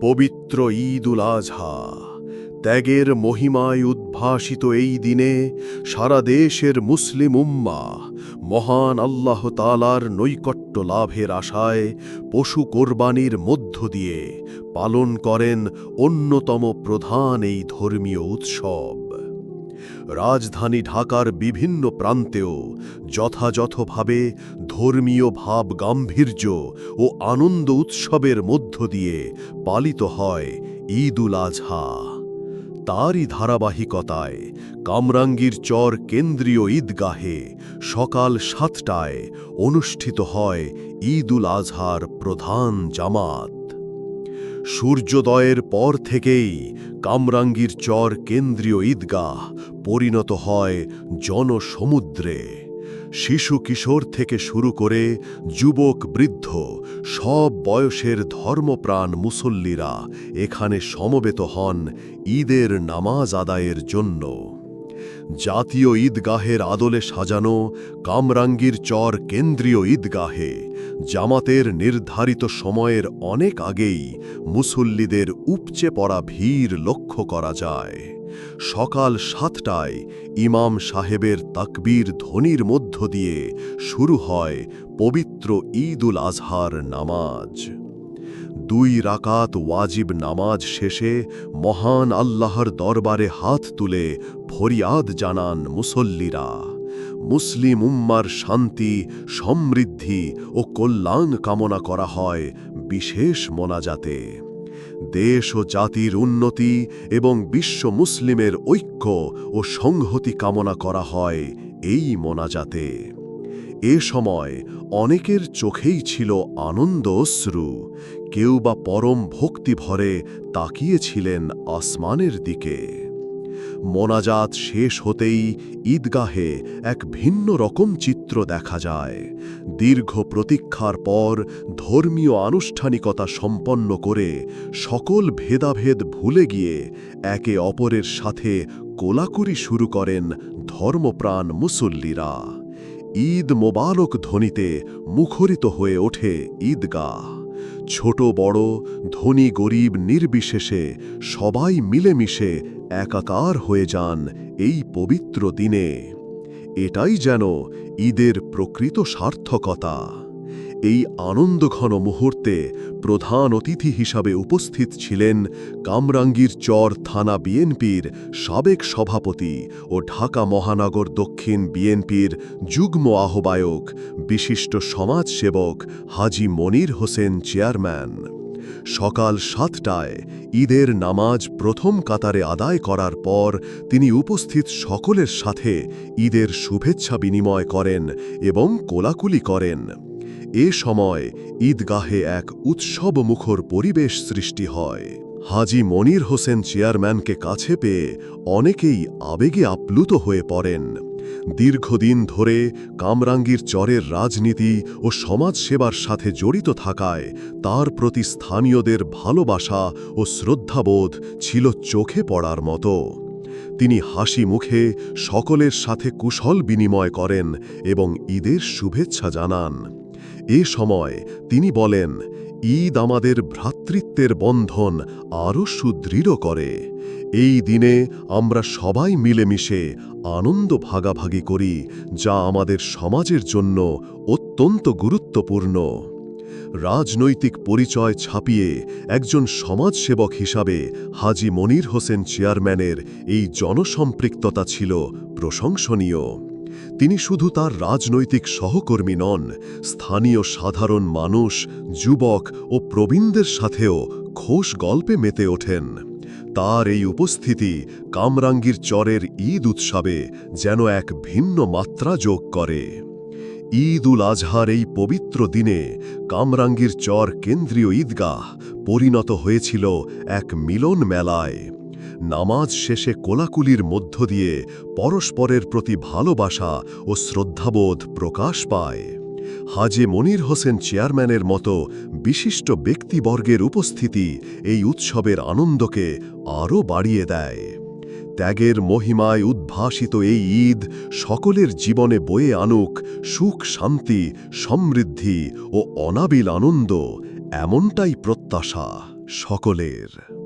পবিত্র ঈদ উল আজহা ত্যাগের মহিমায় উদ্ভাসিত এই দিনে সারা দেশের মুসলিম উম্মা মহান আল্লাহ তালার নৈকট্য লাভের আশায় পশু কোরবানির মধ্য দিয়ে পালন করেন অন্যতম প্রধান এই ধর্মীয় উৎসব। রাজধানী ঢাকার বিভিন্ন প্রান্তেও যথাযথভাবে ধর্মীয় ভাব গাম্ভীর্য ও আনন্দ উৎসবের মধ্য দিয়ে পালিত হয় ঈদ উল আজহা তারই ধারাবাহিকতায় কামরাঙ্গীর চর কেন্দ্রীয় ঈদগাহে সকাল সাতটায় অনুষ্ঠিত হয় ঈদ আজহার প্রধান জামাত। সূর্যোদয়ের পর থেকেই কামরাঙ্গীর চর কেন্দ্রীয় ঈদগাহ পরিণত হয় জনসমুদ্রে। শিশু কিশোর থেকে শুরু করে যুবক বৃদ্ধ, সব বয়সের ধর্মপ্রাণ মুসল্লিরা এখানে সমবেত হন ঈদের নামাজ আদায়ের জন্য। জাতীয় ঈদগাহের আদলে সাজানো কামরাঙ্গীর চর কেন্দ্রীয় ঈদগাহে। জামাতের নির্ধারিত সময়ের অনেক আগেই মুসল্লিদের উপচে পড়া ভিড় লক্ষ্য করা যায়। সকাল সাতটায় ইমাম সাহেবের তাকবীর ধ্বনির মধ্য দিয়ে শুরু হয় পবিত্র ঈদ উল আজহার নামাজ। দুই রাকাত ওয়াজিব নামাজ শেষে মহান আল্লাহর দরবারে হাত তুলে ফরিয়াদ জানান মুসল্লিরা। মুসলিম উম্মার শান্তি, সমৃদ্ধি ও কল্যাণ কামনা করা হয় বিশেষ মোনাজাতে। দেশ ও জাতির উন্নতি এবং বিশ্ব মুসলিমের ঐক্য ও সংহতি কামনা করা হয় এই মোনাজাতে। এ সময় অনেকের চোখেই ছিল আনন্দ অশ্রু কেউ বা পরম ভক্তি ভরে তাকিয়েছিলেন আসমানের দিকে। মোনাজাত শেষ হতেই ঈদগাহে এক ভিন্ন রকম চিত্র দেখা যায়। দীর্ঘ প্রতীক্ষার পর ধর্মীয় আনুষ্ঠানিকতা সম্পন্ন করে সকল ভেদাভেদ ভুলে গিয়ে একে অপরের সাথে কোলাকুরি শুরু করেন ধর্মপ্রাণ মুসল্লিরা। ঈদ মোবারক ধ্বনিতে মুখরিত হয়ে ওঠে ঈদগাহ। ছোট, বড়, ধনী, গরিব, নির্বিশেষে সবাই মিলেমিশে একাকার হয়ে যান এই পবিত্র দিনে। এটাই যেন ঈদের প্রকৃত সার্থকতা। এই আনন্দঘন মুহূর্তে প্রধান অতিথি হিসাবে উপস্থিত ছিলেন কামরাঙ্গীর চর থানা বিএনপির সাবেক সভাপতি ও ঢাকা মহানগর দক্ষিণ বিএনপির যুগ্ম আহ্বায়ক, বিশিষ্ট সমাজসেবক হাজি মনির হোসেন চেয়ারম্যান। সকাল সাতটায় ঈদের নামাজ প্রথম কাতারে আদায় করার পর তিনি উপস্থিত সকলের সাথে ঈদের শুভেচ্ছা বিনিময় করেন এবং কোলাকুলি করেন। এ সময় ঈদগাহে এক উৎসবমুখর পরিবেশ সৃষ্টি হয়। হাজি মনির হোসেন চেয়ারম্যানকে কাছে পেয়ে অনেকেই আবেগে আপ্লুত হয়ে পড়েন। দীর্ঘদিন ধরে কামরাঙ্গীর চরের রাজনীতি ও সমাজসেবার সাথে জড়িত থাকায় তার প্রতি স্থানীয়দের ভালোবাসা ও শ্রদ্ধাবোধ ছিল চোখে পড়ার মতো। তিনি হাসি মুখে সকলের সাথে কুশল বিনিময় করেন এবং ঈদের শুভেচ্ছা জানান। এ সময় তিনি বলেন, ঈদ আমাদের ভ্রাতৃত্বের বন্ধন আরও সুদৃঢ় করে। এই দিনে আমরা সবাই মিলেমিশে আনন্দ ভাগাভাগি করি, যা আমাদের সমাজের জন্য অত্যন্ত গুরুত্বপূর্ণ। রাজনৈতিক পরিচয় ছাপিয়ে একজন সমাজসেবক হিসাবে হাজি মনির হোসেন চেয়ারম্যানের এই জনসম্পৃক্ততা ছিল প্রশংসনীয়। তিনি শুধু তার রাজনৈতিক সহকর্মী নন, স্থানীয় সাধারণ মানুষ, যুবক ও প্রবীণদের সাথেও খোশ গল্পে মেতে ওঠেন। তার এই উপস্থিতি কামরাঙ্গীর চরের ঈদ উৎসবে যেন এক ভিন্ন মাত্রা যোগ করে। ঈদ উল আজহার এই পবিত্র দিনে কামরাঙ্গীর চর কেন্দ্রীয় ঈদগাহ পরিণত হয়েছিল এক মিলন মেলায়। নামাজ শেষে কোলাকুলির মধ্য দিয়ে পরস্পরের প্রতি ভালোবাসা ও শ্রদ্ধাবোধ প্রকাশ পায়। হাজে মনির হোসেন চেয়ারম্যানের মতো বিশিষ্ট ব্যক্তিবর্গের উপস্থিতি এই উৎসবের আনন্দকে আরও বাড়িয়ে দেয়। ত্যাগের মহিমায় উদ্ভাসিত এই ঈদ সকলের জীবনে বয়ে আনুক সুখ, শান্তি, সমৃদ্ধি ও অনাবিল আনন্দ, এমনটাই প্রত্যাশা সকলের।